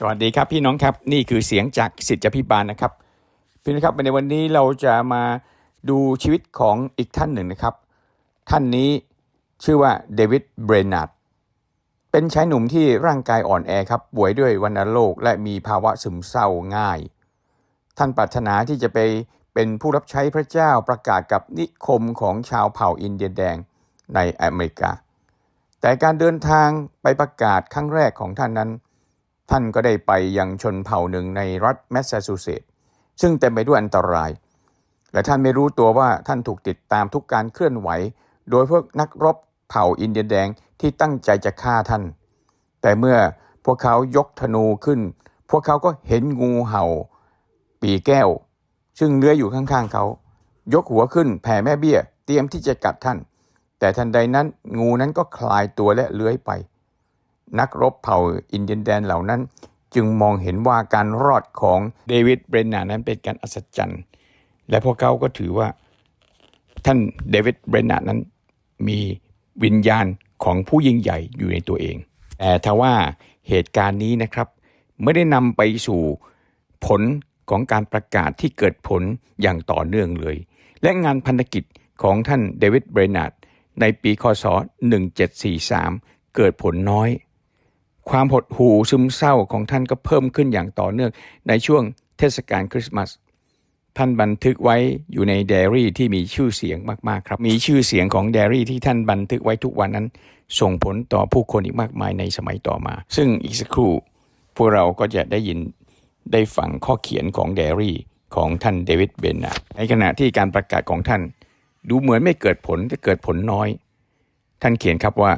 สวัสดีครับพี่น้องครับนี่คือเสียงจากสิทธิพิบาลนะครับ พี่น้องครับในวันนี้เราจะมาดูชีวิตของอีกท่านหนึ่งนะครับ ท่านนี้ชื่อว่าเดวิดเบรนาร์ดเป็นชายหนุ่มที่ร่างกายอ่อนแอครับป่วยด้วยวัณโรคและมีภาวะซึมเศร้าง่าย ท่านปรารถนาที่จะไปเป็นผู้รับใช้พระเจ้าประกาศกับนิคมของชาวเผ่าอินเดียแดงในอเมริกา แต่การเดินทางไปประกาศครั้งแรกของท่านนั้น ท่านก็ได้ไปยังชนเผ่าหนึ่งในรัฐแมสซาชูเซตส์ซึ่งเต็มไปด้วยอันตราย และท่านไม่รู้ตัวว่าท่านถูกติดตามทุกการเคลื่อนไหว โดยพวกนักรบเผ่าอินเดียแดงที่ตั้งใจจะฆ่าท่าน แต่เมื่อพวกเขายกธนูขึ้น พวกเขาก็เห็นงูเห่า ปีแก้ว ซึ่งเลื้อยอยู่ข้างๆเขา ยกหัวขึ้นแผ่แม่เบี้ย เตรียมที่จะกัดท่าน แต่ทันใดนั้นงูนั้นก็คลายตัวและเลื้อยไป นักรบเผ่าอินเดียนแดนเหล่านั้น จึงมองเห็นว่าการรอดของเดวิดเบรนนานั้นเป็นการอัศจรรย์และพวกเขาก็ถือว่าท่านเดวิดเบรนนานั้นมีวิญญาณของผู้ยิ่งใหญ่อยู่ในตัวเอง แต่ทว่าเหตุการณ์นี้นะครับไม่ได้นำไปสู่ผลของการประกาศที่เกิดผลอย่างต่อเนื่องเลย และงานพันธกิจของท่านเดวิดเบรนาร์ดในปีคศ 1743 เกิดผลน้อย ความหดหู่ซึมเศร้าของท่านก็เพิ่มขึ้นอย่างต่อเนื่องในช่วงเทศกาลคริสต์มาสท่านบันทึกไว้อยู่ในไดอรี่ที่มีชื่อเสียงมาก ๆ ครับ มีชื่อเสียงของไดอรี่ที่ท่านบันทึกไว้ทุกวันนั้น ส่งผลต่อผู้คนอีกมากมายในสมัยต่อมา ซึ่งอีกสักครู่ พวกเราก็จะได้ยินได้ฟังข้อเขียนของไดอรี่ของท่านเดวิดเบนนาร์ในขณะที่การประกาศของท่าน ดูเหมือนไม่เกิดผลแต่เกิดผลน้อย ท่านเขียนครับว่า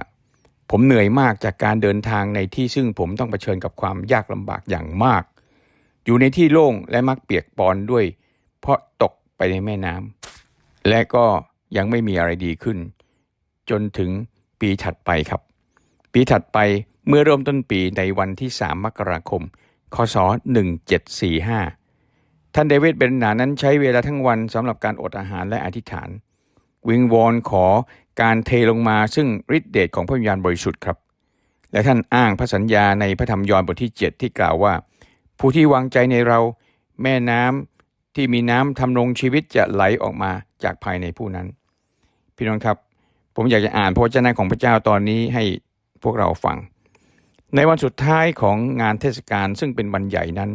ผมเหนื่อยมากจากการเดินทางในที่ซึ่งผมต้องเผชิญกับความยากลำบากอย่างมาก อยู่ในที่โล่งและมักเปียกปอนด้วย เพราะตกไปในแม่น้ำและก็ยังไม่มีอะไรดีขึ้น จนถึงปีถัดไปครับ ปีถัดไปเมื่อเริ่มต้นปีในวันที่ 3 มกราคม คศ 1745 ท่านเดวิดเบนนานั้นใช้เวลาทั้งวันสำหรับการอดอาหารและอธิษฐาน วิงวอนขอ การเทลงมาซึ่งฤทธิเดชของพระวิญญาณบริสุทธิ์ครับ และท่านอ้างพระสัญญาในพระธรรมยอห์นบทที่ 7 ที่กล่าวว่า ผู้ที่วางใจในเราแม่น้ำที่มีน้ำทำรงชีวิตจะไหลออกมาจากภายในผู้นั้น พี่น้องครับ ผมอยากจะอ่านพระวจนะของพระเจ้าตอนนี้ให้พวกเราฟัง ในวันสุดท้ายของงานเทศกาลซึ่งเป็นวันใหญ่นั้น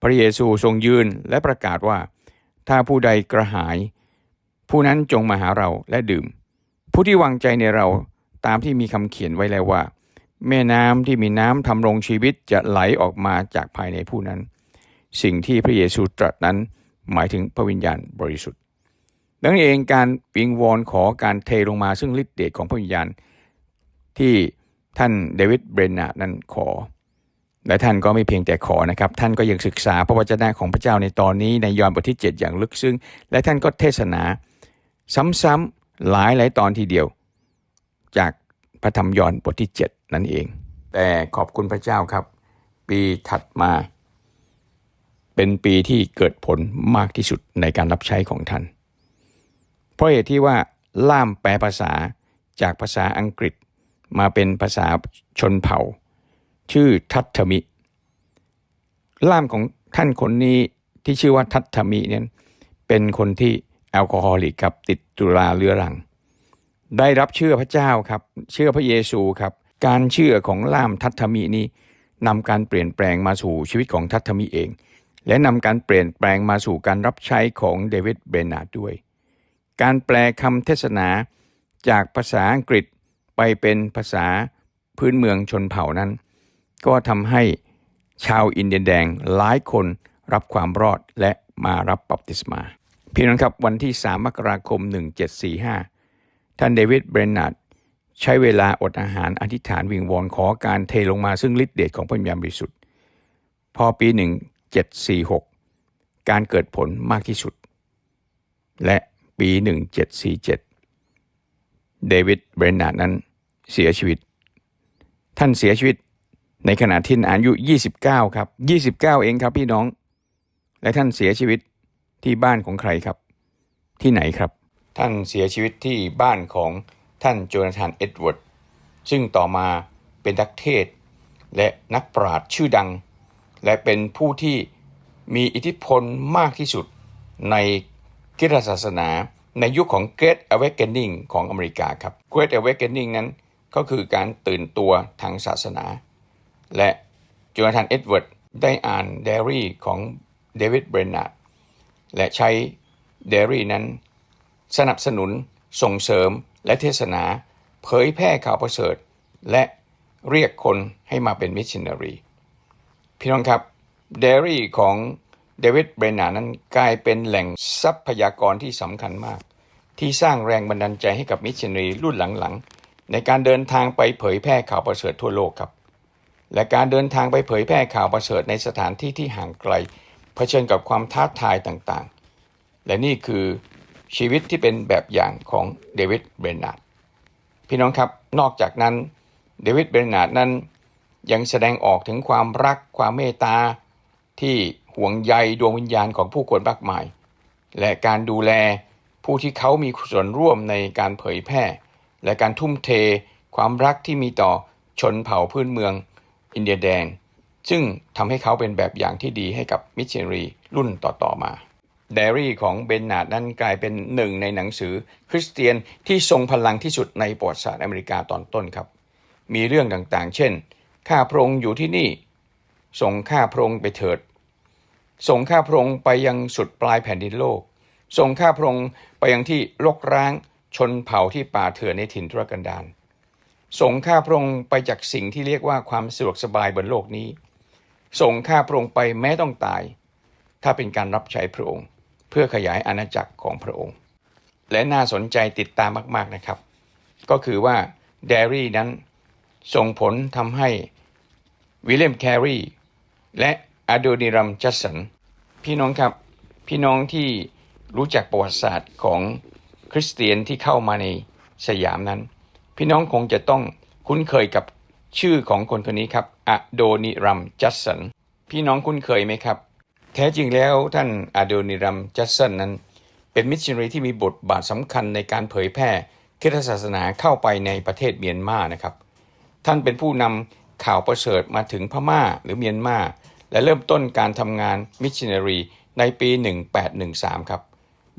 พระเยซูทรงยืนและประกาศว่า ถ้าผู้ใดกระหาย ผู้นั้นจงมาหาเราและดื่ม ผู้ที่วางใจในเราตามที่มีคำเขียนไว้แล้วว่า แม่น้ำที่มีน้ำทำรงชีวิตจะไหลออกมาจากภายในผู้นั้น สิ่งที่พระเยซูตรัสนั้นหมายถึงพระวิญญาณบริสุทธิ์ดังนั้นเองการวิงวอนขอการเทลงมาซึ่งฤทธิเดชของพระวิญญาณ ที่ท่านเดวิดเบรนนาดนั้นขอ และท่านก็ไม่เพียงแต่ขอนะครับ ท่านก็ยังศึกษาพระวจนะของพระเจ้าในตอนนี้ในยอห์นบทที่ 7 อย่างลึกซึ้งและท่านก็เทศนา ซ้ำๆ หลายหลายตอนทีเดียว จากพระธรรมยอห์นบทที่ 7 นั่นเอง แต่ขอบคุณพระเจ้าครับ ปีถัดมา เป็นปีที่เกิดผลมากที่สุดในการรับใช้ของท่าน เพราะเหตุที่ว่าล่ามแปลภาษาจากภาษาอังกฤษมาเป็นภาษาชนเผ่า ชื่อทัตมิ ล่ามของท่านคนนี้ที่ชื่อว่าทัตมิเนี่ยเป็นคนที่ แอลกอฮอลิกครับติดจุราเรื้อรัง ได้รับเชื่อพระเจ้าครับ เชื่อพระเยซูครับ การเชื่อของล่ามทัตถมินี้นำการเปลี่ยนแปลงมาสู่ชีวิตของทัตถมิเอง และนำการเปลี่ยนแปลงมาสู่การรับใช้ของเดวิดเบรนาดด้วย การแปลคำเทศนาจากภาษาอังกฤษไปเป็นภาษาพื้นเมืองชนเผ่านั้น ก็ทำให้ชาวอินเดียนแดงหลายคนรับความรอดและมารับบัพติศมา พี่น้องครับวันที่ 3 มกราคม 1745 ท่านเดวิดเบรนนาร์ดใช้เวลาอดอาหารอธิษฐานวิงวอนขอการเทลงมาซึ่งฤทธิเดชของพระวิญญาณบริสุทธิ์ พอปี 1746 การเกิดผลมากที่สุด และปี 1747 เดวิดเบรนนาร์ดนั้นเสียชีวิต ท่านเสียชีวิตในขณะที่อายุ 29 ครับ 29 เองครับพี่น้อง และท่านเสียชีวิต ที่บ้านของใครครับ ที่ไหนครับ ท่านเสียชีวิตที่บ้านของท่านโจนาธานเอ็ดเวิร์ดซึ่งต่อมาเป็นนักเทศ และนักปราชญ์ชื่อดัง และเป็นผู้ที่มีอิทธิพลมากที่สุดในคริสตศาสนาในยุคของ Great Awakening ของอเมริกาครับ Great Awakening นั้นก็คือการตื่นตัวทางศาสนา และโจนาธานเอ็ดเวิร์ดได้อ่านเดรี่ของเดวิดเบรนนาร์ด และใช้เดรี่นั้น สนับสนุน ส่งเสริมและเทศนา เผยแพร่ข่าวประเสริฐ และเรียกคนให้มาเป็นมิชชันนารีพี่น้องครับเดรี่ของเดวิดเบรนานั้นกลายเป็นแหล่งทรัพยากรที่สำคัญมาก ที่สร้างแรงบันดาลใจให้กับมิชชันนารีรุ่นหลังๆ ในการเดินทางไปเผยแพร่ข่าวประเสริฐทั่วโลกครับ และการเดินทางไปเผยแพร่ข่าวประเสริฐในสถานที่ที่ห่างไกล เผชิญกับความท้าทายต่างๆ และนี่คือชีวิตที่เป็นแบบอย่างของเดวิดเบรนาร์ดพี่น้องครับนอกจากนั้นเดวิดเบรนาร์ดนั้นยังแสดงออกถึงความรักความเมตตาที่ห่วงใยดวงวิญญาณของผู้คนมากมาย และการดูแลผู้ที่เขามีส่วนร่วมในการเผยแพร่ และการทุ่มเทความรักที่มีต่อชนเผ่าพื้นเมือง อินเดียแดง ซึ่งทำให้เขาเป็นแบบอย่างที่ดีให้กับมิชชันนารีรุ่นต่อๆมาไดอารี่ของเบนนาดนั้นกลายเป็นหนึ่งในหนังสือคริสเตียนที่ทรงพลังที่สุดในประวัติศาสตร์อเมริกาตอนต้นครับ มีเรื่องต่างๆ เช่น ข้าพระองค์อยู่ที่นี่ ส่งข้าพระองค์ไปเถิด ส่งข้าพระองค์ไปยังสุดปลายแผ่นดินโลก ส่งข้าพระองค์ไปยังที่รกร้างชนเผ่าที่ป่าเถื่อนในถิ่นทุรกันดารส่งข้าพระองค์ไปจากสิ่งที่เรียกว่าความสะดวกสบายบนโลกนี้ ส่งข้าพระองค์ไปแม้ต้องตาย ถ้าเป็นการรับใช้พระองค์ เพื่อขยายอาณาจักรของพระองค์ และน่าสนใจติดตามมากๆนะครับ ก็คือว่าเดรี่นั้นส่งผลทำให้วิลเลียมแครีและอโดนิรัมจัสสันพี่น้องครับพี่น้องที่รู้จักประวัติศาสตร์ของคริสเตียนที่เข้ามาในสยามนั้น พี่น้องคงจะต้องคุ้นเคยกับ ชื่อของคนคนนี้ครับอโดนิรัมจัสสันพี่น้องคุ้นเคยไหมครับ แท้จริงแล้วท่านอโดนิรัมจัสสันนั้น เป็นมิชชันนารีที่มีบทบาทสำคัญในการเผยแพร่คริสตศาสนาเข้าไปในประเทศเมียนมานะครับ ท่านเป็นผู้นำข่าวประเสริฐมาถึงพม่าหรือเมียนมาและเริ่มต้นการทำงานมิชชันนารีในปี 1813 ครับ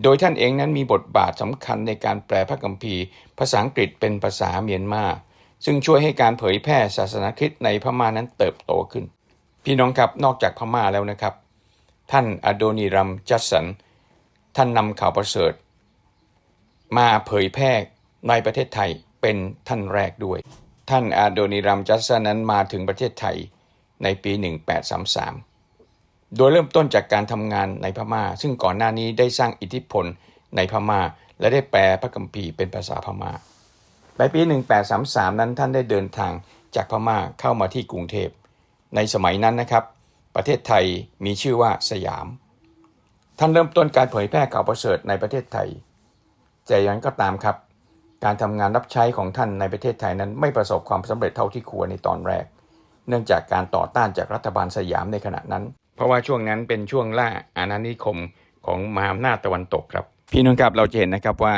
โดยท่านเองนั้นมีบทบาทสำคัญในการแปลพระคัมภีร์ ภาษาอังกฤษเป็นภาษาเมียนมา ซึ่งช่วยให้การเผยแพร่ศาสนาคริสต์ในพม่านั้นเติบโตขึ้น พี่น้องครับนอกจากพม่าแล้วนะครับ ท่านอโดนิรัมจัสสัน ท่านนำข่าวประเสริฐ มาเผยแพร่ในประเทศไทยเป็นท่านแรกด้วย ท่านอโดนิรัมจัสสันนั้นมาถึงประเทศไทยในปี 1833 โดยเริ่มต้นจากการทำงานในพม่า ซึ่งก่อนหน้านี้ได้สร้างอิทธิพลในพม่า และได้แปลพระคัมภีร์เป็นภาษาพม่า ในปี 1833 นั้นท่านได้เดินทางจากพม่าเข้ามาที่กรุงเทพ ในสมัยนั้นนะครับ ประเทศไทยมีชื่อว่าสยาม ท่านเริ่มต้นการเผยแพร่ข่าวประเสริฐในประเทศไทยแต่อย่างนั้นก็ตามครับ การทำงานรับใช้ของท่านในประเทศไทยนั้นไม่ประสบความสำเร็จเท่าที่ควรในตอนแรก เนื่องจากการต่อต้านจากรัฐบาลสยามในขณะนั้น เพราะว่าช่วงนั้นเป็นช่วงล่าอาณานิคมของมหาอำนาจตะวันตกครับ พี่น้องครับเราจะเห็นนะครับว่า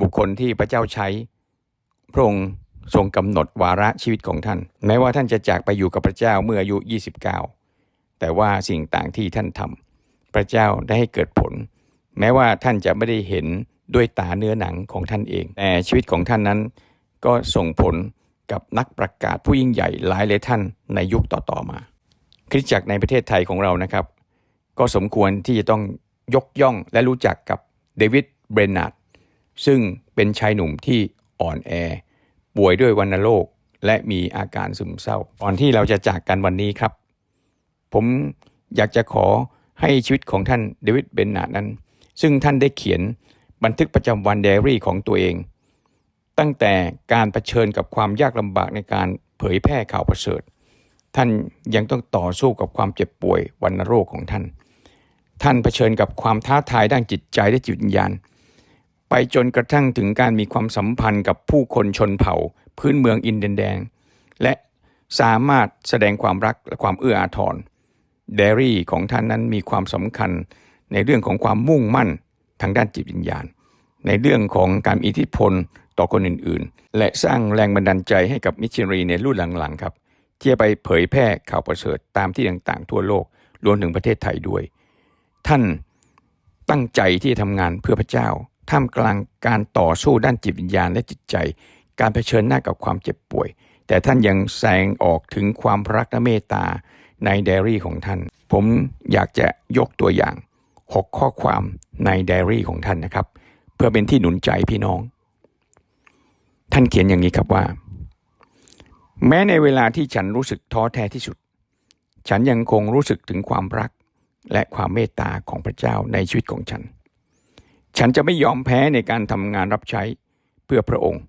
บุคคลที่พระเจ้าใช้ พระองค์ทรงกำหนดวาระชีวิตของท่าน แม้ว่าท่านจะจากไปอยู่กับพระเจ้าเมื่ออายุ 29 แต่ว่าสิ่งต่างที่ท่านทำพระเจ้าได้ให้เกิดผล แม้ว่าท่านจะไม่ได้เห็นด้วยตาเนื้อหนังของท่านเอง แต่ชีวิตของท่านนั้น ก็ส่งผลกับนักประกาศผู้ยิ่งใหญ่หลายหลายท่านในยุคต่อๆมา คริสตจักรในประเทศไทยของเรานะครับ ก็สมควรที่จะต้องยกย่องและรู้จักกับเดวิดเบรนนาร์ดซึ่งเป็นชายหนุ่มที่ อ่อนแอ ป่วยด้วยวัณโรคและมีอาการซึมเศร้า ก่อนที่เราจะจากกันวันนี้ครับ ผมอยากจะขอให้ชีวิตของท่านเดวิดเบนนาดนั้น ซึ่งท่านได้เขียนบันทึกประจำวันไดอรี่ของตัวเอง ตั้งแต่การรเผชิญกับความยากลำบากในการเผยแพร่ข่าวประเสริฐ ท่านยังต้องต่อสู้กับความเจ็บป่วยวัณโรคของท่าน ท่านเผชิญกับความท้าทายด้านจิตใจและจิตวิญญาณ ไปจนกระทั่งถึงการมีความสัมพันธ์กับผู้คนชนเผ่า พื้นเมืองอินเดียแดง และสามารถแสดงความรักและความเอื้ออาทรเดรี่ของท่านนั้นมีความสำคัญในเรื่องของความมุ่งมั่นทางด้านจิตวิญญาณ ในเรื่องของการอิทธิพลต่อคนอื่นๆ และสร้างแรงบันดาลใจให้กับมิชชันรีในรุ่นหลังๆครับที่จะไปเผยแพร่ข่าวประเสริฐตามที่ต่างๆ ทั่วโลกรวมถึงประเทศไทยด้วย ท่านตั้งใจที่จะทำงานเพื่อพระเจ้า ท่ามกลางการต่อสู้ด้านจิตวิญญาณและจิตใจ การเผชิญหน้ากับความเจ็บป่วย แต่ท่านยังแสดงออกถึงความรักและเมตตาในไดอารี่ของท่าน ผมอยากจะยกตัวอย่าง 6 ข้อความในไดอารี่ของท่านนะครับ เพื่อเป็นที่หนุนใจพี่น้อง ท่านเขียนอย่างนี้ครับว่า แม้ในเวลาที่ฉันรู้สึกท้อแท้ที่สุด ฉันยังคงรู้สึกถึงความรักและความเมตตาของพระเจ้าในชีวิตของฉัน ฉันจะไม่ยอมแพ้ในการทำงานรับใช้เพื่อพระองค์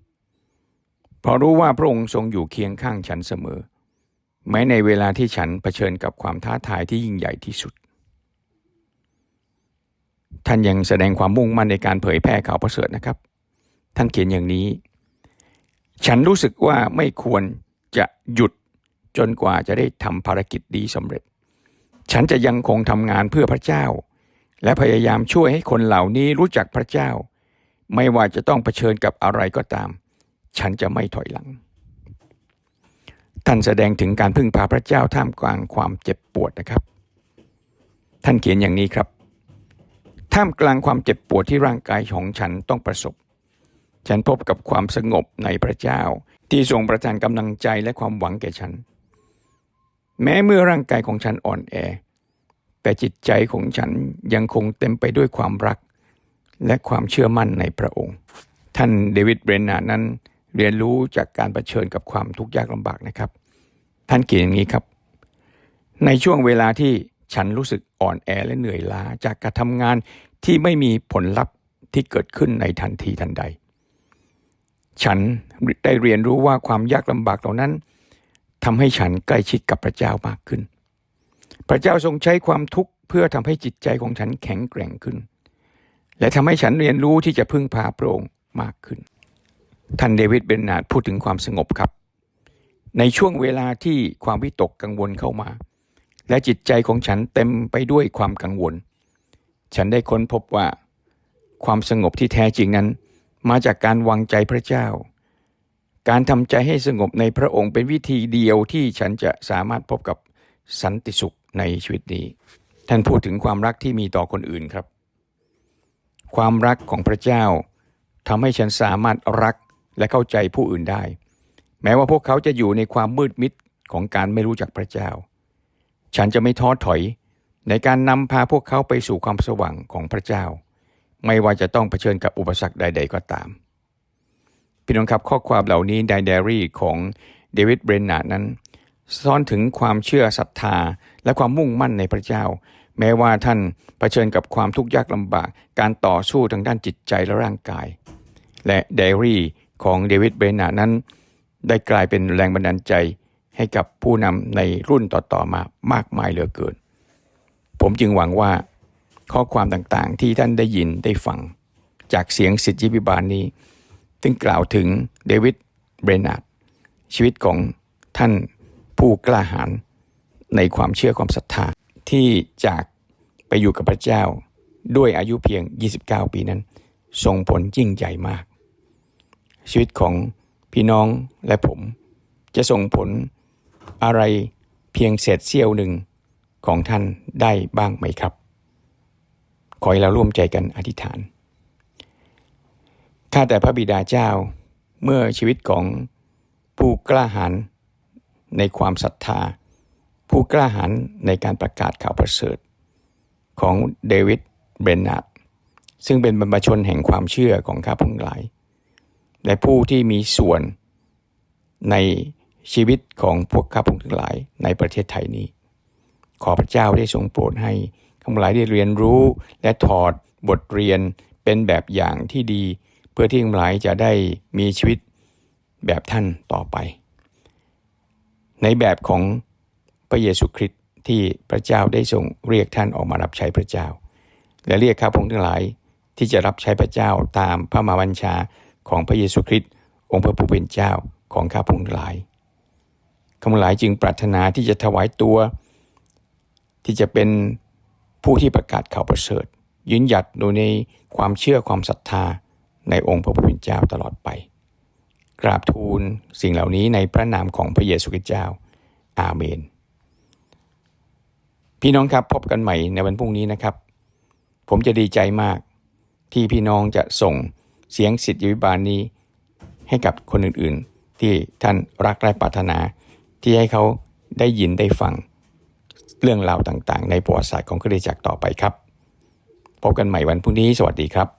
เพราะรู้ว่าพระองค์ทรงอยู่เคียงข้างฉันเสมอ แม้ในเวลาที่ฉันเผชิญกับความท้าทายที่ยิ่งใหญ่ที่สุด ท่านยังแสดงความมุ่งมั่นในการเผยแพร่ข่าวประเสริฐนะครับ ท่านเขียนอย่างนี้ ฉันรู้สึกว่าไม่ควรจะหยุดจนกว่าจะได้ทำภารกิจดีสำเร็จ ฉันจะยังคงทำงานเพื่อพระเจ้า และพยายามช่วยให้คนเหล่านี้รู้จักพระเจ้า ไม่ว่าจะต้องเผชิญกับอะไรก็ตาม ฉันจะไม่ถอยหลัง ท่านแสดงถึงการพึ่งพาพระเจ้าท่ามกลางความเจ็บปวดนะครับ ท่านเขียนอย่างนี้ครับ ท่ามกลางความเจ็บปวดที่ร่างกายของฉันต้องประสบ ฉันพบกับความสงบในพระเจ้า ที่ทรงประทานกำลังใจและความหวังแก่ฉัน แม้เมื่อร่างกายของฉันอ่อนแอ แต่จิตใจของฉันยังคงเต็มไปด้วยความรัก และความเชื่อมั่นในพระองค์ ท่านเดวิดเบรนนานั้นเรียนรู้จากการรเผชิญกับความทุกข์ยากลำบากนะครับ ท่านเขียนอย่างนี้ครับ ในช่วงเวลาที่ฉันรู้สึกอ่อนแอและเหนื่อยล้าจากการทำงานที่ไม่มีผลลัพธ์ที่เกิดขึ้นในทันทีทันใด ฉันได้เรียนรู้ว่าความยากลำบากเหล่านั้นทำให้ฉันใกล้ชิดกับพระเจ้ามากขึ้น พระเจ้าทรงใช้ความทุกข์เพื่อทำให้จิตใจของฉันแข็งแกร่งขึ้น และทำให้ฉันเรียนรู้ที่จะพึ่งพาพระองค์มากขึ้น ท่านเดวิดเบนนาร์ดพูดถึงความสงบครับ ในช่วงเวลาที่ความวิตกกังวลเข้ามา และจิตใจของฉันเต็มไปด้วยความกังวล ฉันได้ค้นพบว่า ความสงบที่แท้จริงนั้น มาจากการวางใจพระเจ้า การทำใจให้สงบในพระองค์เป็นวิธีเดียวที่ฉันจะสามารถพบกับ สันติสุขในชีวิตนี้ ท่านพูดถึงความรักที่มีต่อคนอื่นครับ ความรักของพระเจ้าทำให้ฉันสามารถรักและเข้าใจผู้อื่นได้ แม้ว่าพวกเขาจะอยู่ในความมืดมิดของการไม่รู้จักพระเจ้า ฉันจะไม่ท้อถอยในการนำพาพวกเขาไปสู่ความสว่างของพระเจ้า ไม่ว่าจะต้องเผชิญกับอุปสรรคใด ๆ ก็ตาม พี่น้องครับข้อความเหล่านี้ในไดอารี่ของเดวิดเบรนนาร์ด นั้นซ่อนถึงความเชื่อศรัทธา และความมุ่งมั่นในพระเจ้า แม้ว่าท่านเผชิญกับความทุกข์ยากลำบาก การต่อสู้ทางด้านจิตใจและร่างกาย และไดอารี่ของเดวิดเบรนนาร์นั้น ได้กลายเป็นแรงบันดาลใจให้กับผู้นำในรุ่นต่อๆมามากมายเหลือเกิน ผมจึงหวังว่า ข้อความต่างๆ ที่ท่านได้ยินได้ฟัง จากเสียงสิทธิพิบาลนี้ซึ่งกล่าวถึงเดวิดเบรนาร์ดชีวิตของท่าน ผู้กล้าหาญในความเชื่อความศรัทธาที่จากไปอยู่กับพระเจ้าด้วยอายุเพียง 29 ปีนั้นส่งผลยิ่งใหญ่มาก ชีวิตของพี่น้องและผมจะส่งผลอะไรเพียงเศษเสี้ยวหนึ่งของท่านได้บ้างไหมครับ ขอให้เราร่วมใจกันอธิษฐาน ข้าแต่พระบิดาเจ้าเมื่อชีวิตของผู้กล้าหาญ ในความศรัทธา ผู้กล้าหาญในการประกาศข่าวประเสริฐ ของเดวิดเบรนนาร์ดซึ่งเป็นบรรพชนแห่งความเชื่อของข้าพงหลาย และผู้ที่มีส่วนในชีวิตของพวกข้าพงทั้งหลายในประเทศไทยนี้ ขอพระเจ้าได้ทรงโปรดให้ข้าพงหลายได้เรียนรู้และถอดบทเรียนเป็นแบบอย่างที่ดี เพื่อที่ข้าพงหลายจะได้มีชีวิตแบบท่านต่อไป ในแบบของพระเยซูคริสต์ที่พระเจ้าได้ทรงเรียกท่านออกมารับใช้พระเจ้า และเรียกข้าพงทั้งหลายที่จะรับใช้พระเจ้าตามพระมาบัญชาของพระเยซูคริสต์องค์พระผู้เป็นเจ้าของข้าพงทั้งหลายข้าพงหลายจึงปรารถนาที่จะถวายตัว ที่จะเป็นผู้ที่ประกาศข่าวประเสริฐยืนหยัดโดยในความเชื่อความศรัทธาในองค์พระผู้เป็นเจ้าตลอดไป กราบทูลสิ่งเหล่านี้ในพระนามของพระเยซูคริสต์เจ้า อาเมน พี่น้องครับพบกันใหม่ในวันพรุ่งนี้นะครับ ผมจะดีใจมากที่พี่น้องจะส่งเสียงสิทธิวิบาลนี้ ให้กับคนอื่นๆ ที่ท่านรักและปรารถนา ที่ให้เขาได้ยินได้ฟังเรื่องราวต่างๆ ในประวัติศาสตร์ของคริสตจักรต่อไปครับ พบกันใหม่วันพรุ่งนี้ สวัสดีครับ